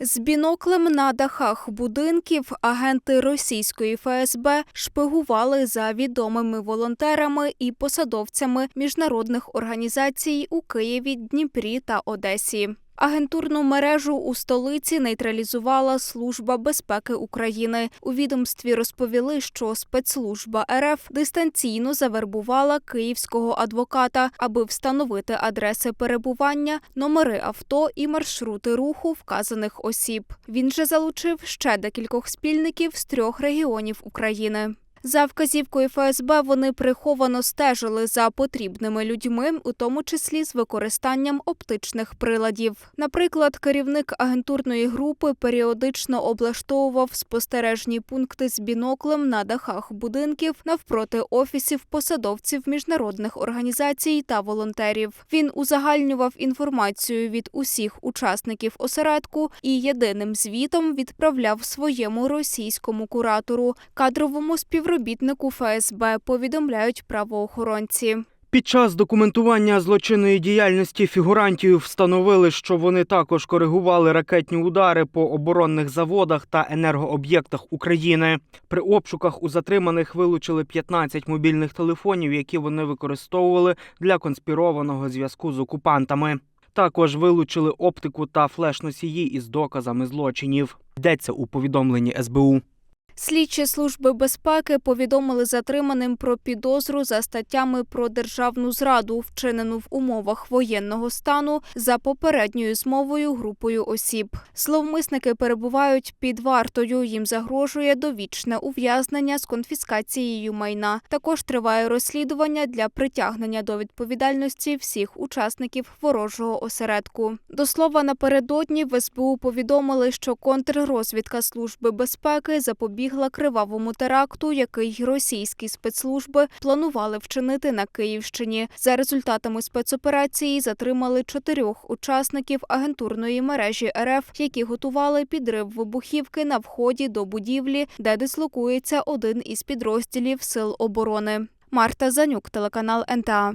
З біноклем на дахах будинків агенти російської ФСБ шпигували за відомими волонтерами і посадовцями міжнародних організацій у Києві, Дніпрі та Одесі. Агентурну мережу у столиці нейтралізувала Служба безпеки України. У відомстві розповіли, що спецслужба РФ дистанційно завербувала київського адвоката, аби встановити адреси перебування, номери авто і маршрути руху вказаних осіб. Він же залучив ще декількох спільників з трьох регіонів України. За вказівкою ФСБ вони приховано стежили за потрібними людьми, у тому числі з використанням оптичних приладів. Наприклад, керівник агентурної групи періодично облаштовував спостережні пункти з біноклем на дахах будинків навпроти офісів посадовців міжнародних організацій та волонтерів. Він узагальнював інформацію від усіх учасників осередку і єдиним звітом відправляв своєму російському куратору, кадровому співробітнику ФСБ, повідомляють правоохоронці. Під час документування злочинної діяльності фігурантів встановили, що вони також коригували ракетні удари по оборонних заводах та енергооб'єктах України. При обшуках у затриманих вилучили 15 мобільних телефонів, які вони використовували для конспірованого зв'язку з окупантами. Також вилучили оптику та флеш-носії із доказами злочинів. Йдеться у повідомленні СБУ. Слідчі служби безпеки повідомили затриманим про підозру за статтями про державну зраду, вчинену в умовах воєнного стану за попередньою змовою групою осіб. Зловмисники перебувають під вартою. Їм загрожує довічне ув'язнення з конфіскацією майна. Також триває розслідування для притягнення до відповідальності всіх учасників ворожого осередку. До слова, напередодні в СБУ повідомили, що контррозвідка служби безпеки запобігла кривавому теракту, який російські спецслужби планували вчинити на Київщині. За результатами спецоперації затримали чотирьох учасників агентурної мережі РФ, які готували підрив вибухівки на вході до будівлі, де дислокується один із підрозділів сил оборони. Марта Занюк, телеканал НТА.